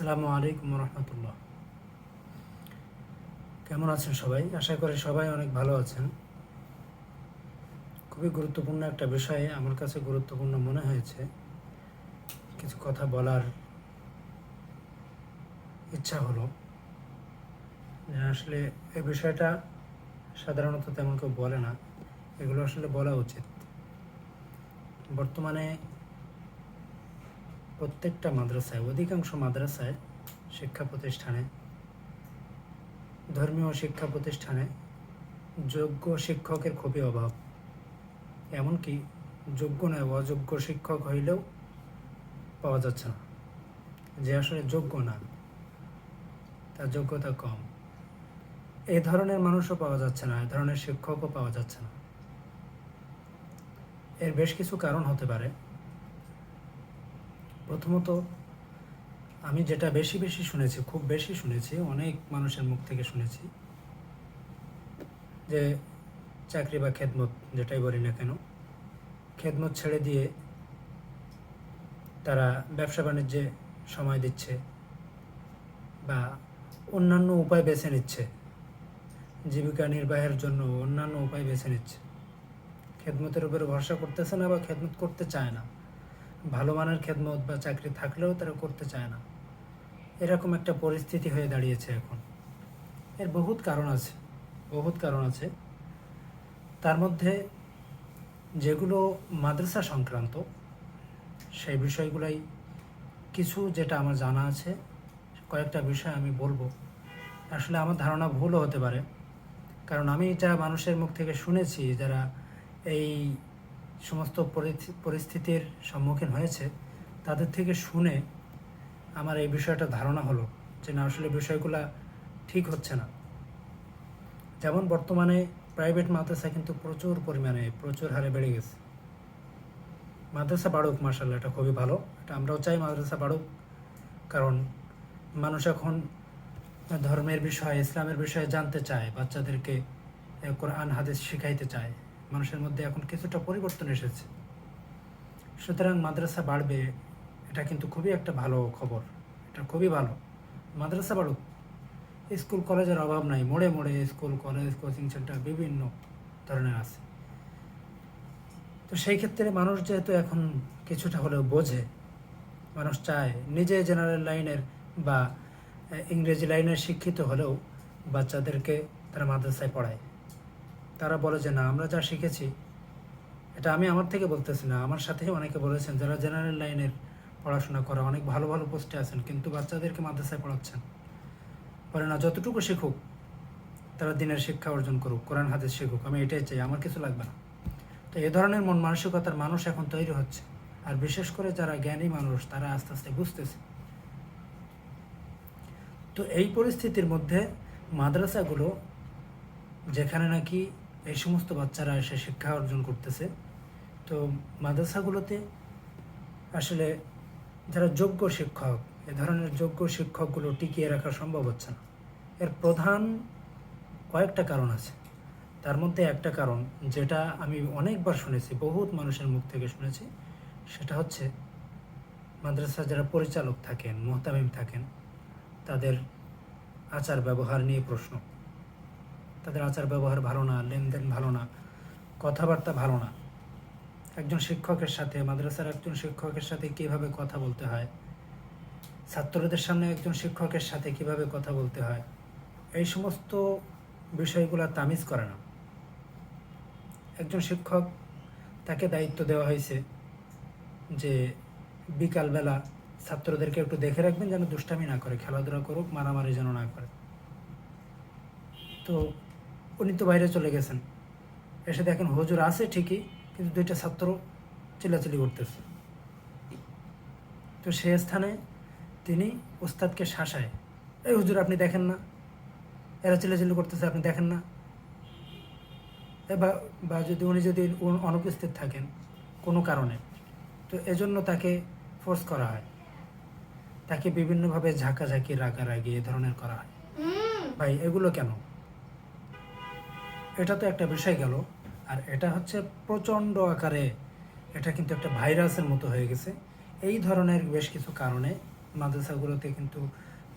আসসালামু আলাইকুম রহমতুল্লাহ কেমন আছেন সবাই? আশা করি সবাই অনেক ভালো আছেন। খুবই গুরুত্বপূর্ণ একটা বিষয়ে আমার কাছে গুরুত্বপূর্ণ মনে হয়েছে। কিছু কথা বলার ইচ্ছা হলো। আসলে এই বিষয়টা সাধারণত তেমন কেউ বলে না। এগুলো আসলে বলা উচিত। বর্তমানে প্রত্যেকটা মাদ্রাসায়, অধিকাংশ মাদ্রাসায় শিক্ষা প্রতিষ্ঠানে, ধর্মীয় শিক্ষা প্রতিষ্ঠানে যোগ্য শিক্ষকের খুবই অভাব। এমনকি যোগ্য নয়, অযোগ্য শিক্ষক হইলেও পাওয়া যাচ্ছে না। যে আসলে যোগ্য না, তার যোগ্যতা কম। এ ধরনের মানুষও পাওয়া যাচ্ছে না, এ ধরনের শিক্ষকও পাওয়া যাচ্ছে না। এর বেশ কিছু কারণ হতে পারে। প্রথমত, আমি যেটা বেশি বেশি শুনেছি, খুব বেশি শুনেছি, অনেক মানুষের মুখ থেকে শুনেছি, যে চাকরি বা খেদমত, যেটাই বলি না কেন, খেদমত ছেড়ে দিয়ে তারা ব্যবসা বাণিজ্যে সময় দিচ্ছে বা অন্যান্য উপায় বেছে নিচ্ছে, জীবিকা নির্বাহের জন্য অন্যান্য উপায় বেছে নিচ্ছে। খেদমতের উপরে ভরসা করতেছে না বা খেদমত করতে চায় না। ভালো মানের খেদমত বা চাকরি থাকলেও তারা করতে চায় না। এরকম একটা পরিস্থিতি হয়ে দাঁড়িয়েছে এখন। এর বহুত কারণ আছে, বহুত কারণ আছে। তার মধ্যে যেগুলো মাদ্রাসা সংক্রান্ত, সেই বিষয়গুলাই কিছু যেটা আমার জানা আছে, কয়েকটা বিষয় আমি বলব। আসলে আমার ধারণা ভুলও হতে পারে। কারণ আমি যা মানুষের মুখ থেকে শুনেছি, যারা এই সমস্ত পরিস্থি- পরিস্থিতির সম্মুখীন হয়েছে, তাদের থেকে শুনে আমার এই বিষয়টা ধারণা হলো যে না, আসলে বিষয়গুলা ঠিক হচ্ছে না। যেমন বর্তমানে প্রাইভেট মাদ্রাসা কিন্তু প্রচুর পরিমাণে, প্রচুর হারে বেড়ে গেছে। মাদ্রাসা বাড়ুক মার্শাল্লাহ এটা খুবই ভালো। এটা আমরাও চাই মাদ্রাসা বাড়ুক, কারণ মানুষ এখন ধর্মের বিষয়ে, ইসলামের বিষয়ে জানতে চায়, বাচ্চাদেরকে কোরআন, হাদিস শিখাইতে চায়। মানুষের মধ্যে এখন কিছুটা পরিবর্তন এসেছে। সুতরাং মাদ্রাসা বাড়বে, এটা কিন্তু খুবই একটা ভালো খবর। এটা খুবই ভালো। মাদ্রাসা বাড়ুক। স্কুল, কলেজের অভাব নাই। মোড়ে মোড়ে স্কুল, কলেজ, কোচিং সেন্টার বিভিন্ন ধরনের আছে। তো সেই ক্ষেত্রে মানুষ যেহেতু এখন কিছুটা হলেও বোঝে, মানুষ চায় নিজে জেনারেল লাইনের বা ইংরেজি লাইনের শিক্ষিত হলেও বাচ্চাদেরকে তারা মাদ্রাসায় পড়ায়। তারা বলে যে, না, আমরা যা শিখেছি, এটা আমি আমার থেকে বলতেছি না। আমার সাথে অনেকে বলেছেন, যারা জেনারেল লাইনের পড়াশোনা করা, অনেক ভালো ভালো পোস্টে আছেন, কিন্তু বাচ্চাদেরকে মাদ্রাসায় পড়াচ্ছেন। বলে, না, যতটুকু শিখুক, তারা দিনের শিক্ষা অর্জন করুক, কোরআন, হাদিস শিখুক, আমি এটাই চাই, আমার কিছু লাগবে না। তো এ ধরনের মন মানসিকতার মানুষ এখন তৈরি হচ্ছে, আর বিশেষ করে যারা জ্ঞানী মানুষ, তারা আস্তে আস্তে বুঝতেছে। তো এই পরিস্থিতির মধ্যে মাদ্রাসাগুলো, যেখানে নাকি এই সমস্ত বাচ্চারা এসে শিক্ষা অর্জন করতেছে। তো মাদ্রাসাগুলোতে আসলে যারা যোগ্য শিক্ষক, এ ধরনের যোগ্য শিক্ষকগুলো টিকিয়ে রাখা সম্ভব হচ্ছে না। এর প্রধান কয়েকটা কারণ আছে। তার মধ্যে একটা কারণ যেটা আমি অনেকবার শুনেছি, বহুত মানুষের মুখ থেকে শুনেছি, সেটা হচ্ছে মাদ্রাসা যারা পরিচালক থাকেন, মোহতামিম থাকেন, তাদের আচার ব্যবহার নিয়ে প্রশ্ন। তাদের আচার ব্যবহার ভালো না, লেনদেন ভালো না, কথাবার্তা ভালো না। একজন শিক্ষকের সাথে, মাদ্রাসার একজন শিক্ষকের সাথে কীভাবে কথা বলতে হয়? ছাত্রদের সামনে একজন শিক্ষকের সাথে কীভাবে কথা বলতে হয়? এই সমস্ত বিষয়গুলো তামিজ করে না। একজন শিক্ষক তাকে দায়িত্ব দেওয়া হয়েছে যে বিকালবেলা ছাত্রদেরকে একটু দেখে রাখবেন, যেন দুষ্টামি না করে, খেলাধুলা করুক, মারামারি যেন না করে। তো উনি তো বাইরে চলে গেছেন। এসে দেখেন হুজুর আছে ঠিকই কিন্তু দুইটা ছাত্র চিল্লাচিল্লি করতেছে। তো সে স্থানে তিনি উস্তাদকে শাসায় এই হুজুর আপনি দেখেন না? এরা চিল্লাচিল্লি করতেছে আপনি দেখেন না? বা বা যদি উনি যদি অনুপস্থিত থাকেন কোনো কারণে তো এজন্য তাকে ফোর্স করা হয়। তাকে বিভিন্নভাবে ঝাঁকাঝাঁকি রাগারাগি এ ধরনের করা হয়। ভাই এগুলো কেন? এটা তো একটা বিষয় গেল। আর এটা হচ্ছে প্রচণ্ড আকারে এটা কিন্তু একটা ভাইরাসের মতো হয়ে গেছে। এই ধরনের বেশ কিছু কারণে মাদ্রাসাগুলোতে কিন্তু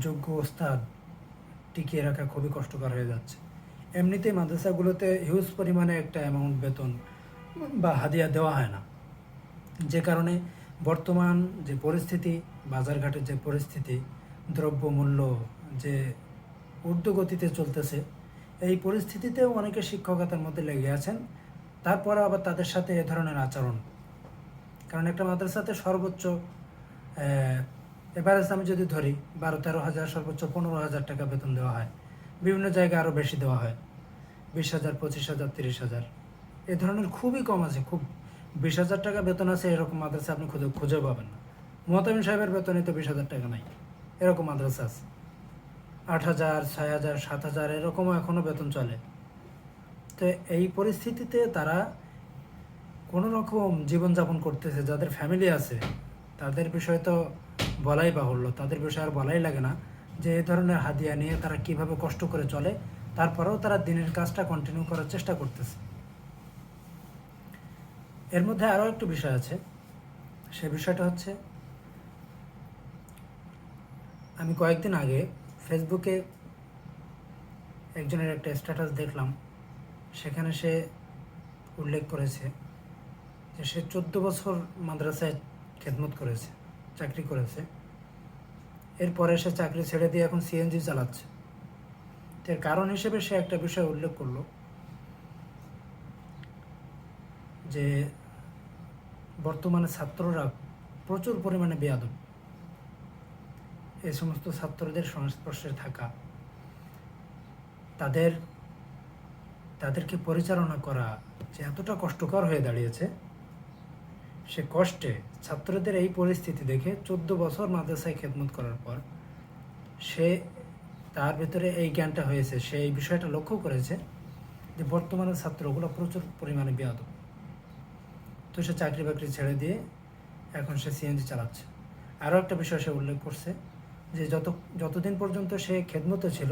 যোগ্য ওস্তাদ টিকিয়ে রাখা খুবই কষ্টকর হয়ে যাচ্ছে। এমনিতেই মাদ্রাসাগুলোতে হিউজ পরিমাণে একটা অ্যামাউন্ট বেতন বা হাদিয়া দেওয়া হয় না। যে কারণে বর্তমান যে পরিস্থিতি, বাজারঘাটের যে পরিস্থিতি, দ্রব্যমূল্য যে ঊর্ধ্বগতিতে চলতেছে এই পরিস্থিতিতেও অনেকে শিক্ষকতার মধ্যে লেগে আছেন। তারপরে আবার তাদের সাথে এ ধরনের আচরণ। কারণ একটা মাদ্রাসাতে সর্বোচ্চ এভারেজ আমি যদি ধরি বারো তেরো হাজার, সর্বোচ্চ পনেরো হাজার টাকা বেতন দেওয়া হয়। বিভিন্ন জায়গায় আরও বেশি দেওয়া হয়। বিশ হাজার, পঁচিশ হাজার, তিরিশ হাজার। এ ধরনের খুবই কম আছে, খুব বিশ হাজার টাকা বেতন আছে, এরকম মাদ্রাসা আপনি খুঁজে খুঁজে পাবেন না। মোহতামিম সাহেবের বেতনে তো বিশ হাজার টাকা নাই। এরকম মাদ্রাসা আছে। আট হাজার, ছয় হাজার, সাত হাজার এরকমও এখনও বেতন চলে। তো এই পরিস্থিতিতে তারা কোনো রকম জীবনযাপন করতেছে, যাদের ফ্যামিলি আছে, তাদের বিষয় তো বলাই বাহুল্য। তাদের বিষয়ে আর বলাই লাগে না যে এই ধরনের হাদিয়া নিয়ে তারা কীভাবে কষ্ট করে চলে। তারপরেও তারা দিনের কাজটা কন্টিনিউ করার চেষ্টা করতেছে। এর মধ্যে আরও একটু বিষয় আছে। সে বিষয়টা হচ্ছে, আমি কয়েকদিন আগে ফেসবুকে একজনের একটা স্ট্যাটাস দেখলাম, সেখানে সে উল্লেখ করেছে যে সে চোদ্দ বছর মাদ্রাসায় খেদমত করেছে, চাকরি করেছে। এরপরে সে চাকরি ছেড়ে দিয়ে এখন সিএনজি চালাচ্ছে। এর কারণ হিসেবে সে একটা বিষয় উল্লেখ করল যে বর্তমানে ছাত্ররা প্রচুর পরিমাণে বেয়াদব। এই সমস্ত ছাত্রদের সংস্পর্শে থাকা। তাদের, তাদেরকে পরিচালনা করা যে এতটা কষ্টকর হয়ে দাঁড়িয়েছে, সে কষ্টে ছাত্রদের এই পরিস্থিতি দেখে চোদ্দ বছর মাদ্রাসায় খেদমত করার পর সে তার ভেতরে এই জ্ঞানটা হয়েছে, সে এই বিষয়টা লক্ষ্য করেছে যে বর্তমানে ছাত্রগুলো প্রচুর পরিমাণে বেয়াদব। তো সে চাকরি বাকরি ছেড়ে দিয়ে এখন সে সিএনজি চালাচ্ছে। আরও একটা বিষয় সে উল্লেখ করছে যে যত যতদিন পর্যন্ত সে খেদমতে ছিল,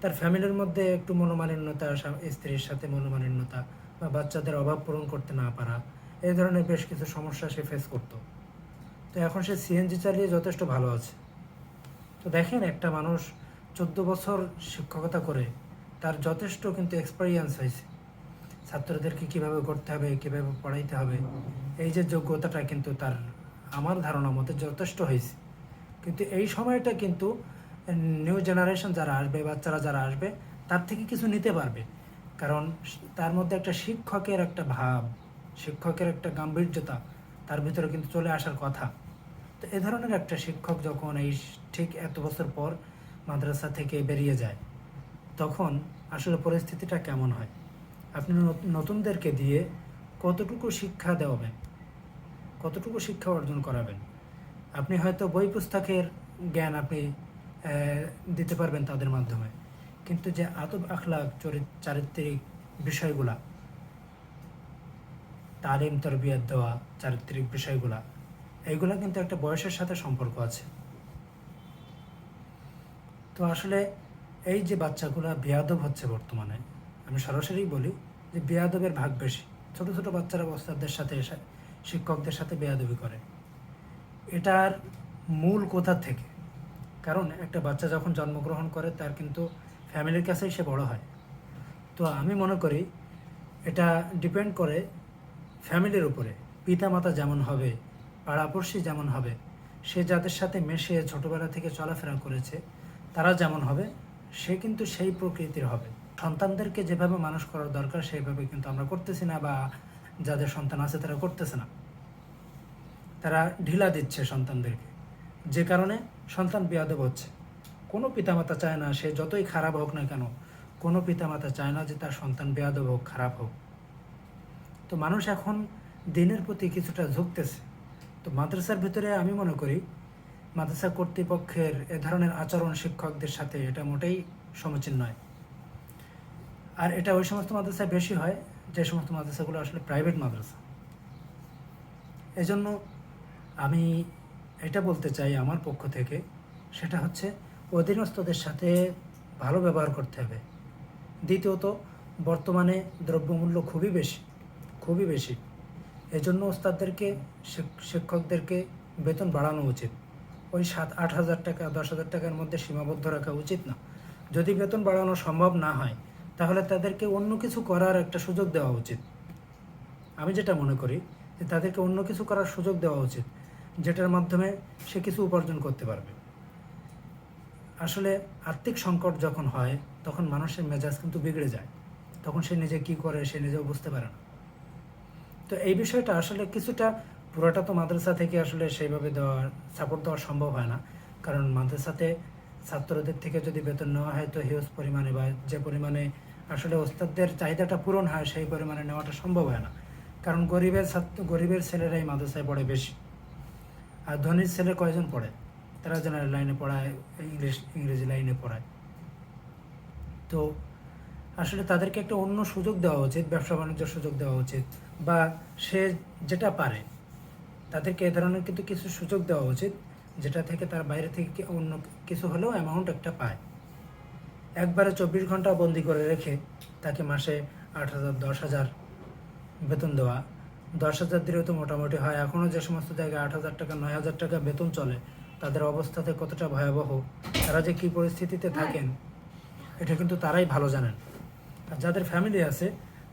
তার ফ্যামিলির মধ্যে একটু মনোমালিন্যতা স্ত্রীর সাথে মনোমালিন্যতা বা বাচ্চাদের অভাব পূরণ করতে না পারা, এই ধরনের বেশ কিছু সমস্যা সে ফেস করতো। তো এখন সে সিএনজি চালিয়ে যথেষ্ট ভালো আছে। তো দেখেন, একটা মানুষ চোদ্দ বছর শিক্ষকতা করে, তার যথেষ্ট কিন্তু এক্সপেরিয়েন্স হয়েছে। ছাত্রদেরকে কীভাবে করতে হবে, কীভাবে পড়াইতে হবে, এই যে যোগ্যতাটা কিন্তু তার, আমার ধারণা মতে যথেষ্ট হয়েছে। কিন্তু এই সময়টা কিন্তু নিউ জেনারেশন যারা আসবে, বাচ্চারা যারা আসবে, তার থেকে কিছু নিতে পারবে। কারণ তার মধ্যে একটা শিক্ষকের একটা ভাব, শিক্ষকের একটা গাম্ভীর্যতা, তার ভিতরে কিন্তু চলে আসার কথা। তো এ ধরনের একটা শিক্ষক যখন এই ঠিক এত বছর পর মাদ্রাসা থেকে বেরিয়ে যায়, তখন আসলে পরিস্থিতিটা কেমন হয়? আপনি নত- নতুনদেরকে দিয়ে কতটুকু শিক্ষা দেওয়াবেন? কতটুকু শিক্ষা অর্জন করাবেন? আপনি হয়তো বই পুস্তকের জ্ঞান আপনি দিতে পারবেন তাদের মাধ্যমে। কিন্তু যে আদব আখলাক চরিত, চারিত্রিক বিষয়গুলা, তালিম, তরবিয়ত দেওয়া, চারিত্রিক বিষয়গুলা এইগুলা কিন্তু একটা বয়সের সাথে সম্পর্ক আছে। তো আসলে এই যে বাচ্চাগুলা বেয়াদব হচ্ছে বর্তমানে, আমি সরাসরি বলি যে বেয়াদবের ভাগ বেশি। ছোট ছোট বাচ্চারা বস্তাদের সাথে এসে- শিক্ষকদের সাথে বেয়াদবি করে। এটার মূল কোথা থেকে? কারণ একটা বাচ্চা যখন জন্মগ্রহণ করে, তার কিন্তু ফ্যামিলির কাছেই সে বড় হয়। তো আমি মনে করি এটা ডিপেন্ড করে ফ্যামিলির উপরে। পিতামাতা যেমন হবে, পাড়াপড়শি যেমন হবে, সে যাদের সাথে মেশে ছোটোবেলা থেকে চলাফেরা করেছে, তারা যেমন হবে, সে কিন্তু সেই প্রকৃতির হবে। সন্তানদেরকে যেভাবে মানুষ করার দরকার, সেইভাবে কিন্তু আমরা করতেছি না বা যাদের সন্তান আছে, তারা করতেছে না। তারা ঢিলা দিচ্ছে সন্তানদেরকে। যে কারণে সন্তান বেয়াদব হচ্ছে। কোনো পিতামাতা চায় না, সে যতই খারাপ হোক না কেন, কোনো পিতামাতা চায় না যে তার সন্তান বেয়াদব হোক, খারাপ হোক। তো মানুষ এখন দিনের প্রতি কিছুটা ঝুঁকতেছে। তো মাদ্রাসার ভিতরে আমি মনে করি, মাদ্রাসা কর্তৃপক্ষের এ ধরনের আচরণ শিক্ষকদের সাথে এটা মোটেই সমীচীন নয়। আর এটা ওই সমস্ত মাদ্রাসায় বেশি হয়, যে সমস্ত মাদ্রাসাগুলো আসলে প্রাইভেট মাদ্রাসা। এজন্য আমি এটা বলতে চাই আমার পক্ষ থেকে, সেটা হচ্ছে অধীনস্থদের সাথে ভালো ব্যবহার করতে হবে। দ্বিতীয়ত, বর্তমানে দ্রব্যমূল্য খুবই বেশি খুবই বেশি। এজন্য ওস্তাদদেরকে শিক্ষকদেরকে বেতন বাড়ানো উচিত। ওই সাত, আট হাজার টাকা, দশ হাজার টাকার মধ্যে সীমাবদ্ধ রাখা উচিত না। যদি বেতন বাড়ানো সম্ভব না হয়, তাহলে তাদেরকে অন্য কিছু করার একটা সুযোগ দেওয়া উচিত। আমি যেটা মনে করি যে তাদেরকে অন্য কিছু করার সুযোগ দেওয়া উচিত। যেটার মাধ্যমে সে কিছু উপার্জন করতে পারবে। আসলে আর্থিক সংকট যখন হয়, তখন মানুষের মেজাজ কিন্তু বিগড়ে যায়। তখন সে নিজে কি করে, সে নিজেও বুঝতে পারে না। তো এই বিষয়টা আসলে কিছুটা পুরোটা তো মাদ্রাসা থেকে আসলে সেইভাবে দেওয়া সাপোর্ট দেওয়া সম্ভব হয় না। কারণ মাদ্রাসাতে ছাত্রদের থেকে যদি বেতন নেওয়া হয়, তো হিউজ পরিমাণে বা যে পরিমাণে আসলে ওস্তাদদের চাহিদাটা পূরণ হয়, সেই পরিমাণে নেওয়াটা সম্ভব হয় না। কারণ গরিবের ছাত্র, গরিবের ছেলেরাই মাদ্রাসায় পড়ে বেশি। আর ধনীর ছেলে কয়জন পড়ে? তারা জেনারেল লাইনে পড়ায়, ইংলিশ, ইংরেজি লাইনে পড়ায়। তো আসলে তাদেরকে একটা অন্য সুযোগ দেওয়া উচিত, ব্যবসা বাণিজ্যের সুযোগ দেওয়া উচিত, বা সে যেটা পারে, তাদেরকে এ ধরনের কিন্তু কিছু সুযোগ দেওয়া উচিত, যেটা থেকে তার বাইরে থেকে অন্য কিছু হলেও অ্যামাউন্ট একটা পায়। একবারে চব্বিশ ঘণ্টা বন্দি করে রেখে তাকে মাসে আট হাজার, দশ হাজার বেতন দেওয়া দশ হাজার দিলেও তো মোটামুটি হয়। এখনও যে সমস্ত জায়গায় আট হাজার টাকা, নয় হাজার টাকা বেতন চলে, তাদের অবস্থাতে কতটা ভয়াবহ? তারা যে কী পরিস্থিতিতে থাকেন, এটা কিন্তু তারাই ভালো জানেন। আর যাদের ফ্যামিলি আছে,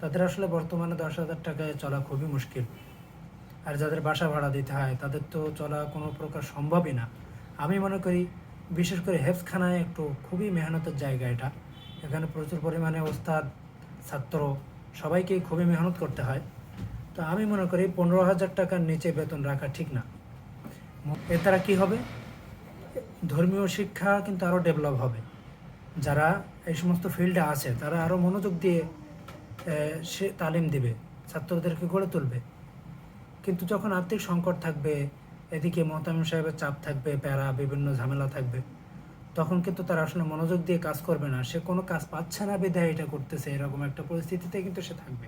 তাদের আসলে বর্তমানে দশ হাজার টাকায় চলা খুবই মুশকিল। আর যাদের বাসা ভাড়া দিতে হয়, তাদের তো চলা কোনো প্রকার সম্ভবই না। আমি মনে করি, বিশেষ করে হেফসখানায় একটু খুবই মেহনতের জায়গা এটা। এখানে প্রচুর পরিমাণে ওস্তাদ, ছাত্র, সবাইকেই খুবই মেহনত করতে হয়। তো আমি মনে করি পনেরো হাজার টাকার নিচে বেতন রাখা ঠিক না। এর দ্বারা কী হবে? ধর্মীয় শিক্ষা কিন্তু আরও ডেভেলপ হবে। যারা এই সমস্ত ফিল্ডে আছে, তারা আরও মনোযোগ দিয়ে সে তালিম দিবে, ছাত্রদেরকে গড়ে তুলবে। কিন্তু যখন আর্থিক সংকট থাকবে, এদিকে মহতামিম সাহেবের চাপ থাকবে, প্যারা, বিভিন্ন ঝামেলা থাকবে, তখন কিন্তু তারা আসলে মনোযোগ দিয়ে কাজ করবে না। সে কোনো কাজ পাচ্ছে না বিধায় এটা করতেছে, এরকম একটা পরিস্থিতিতে কিন্তু সে থাকবে।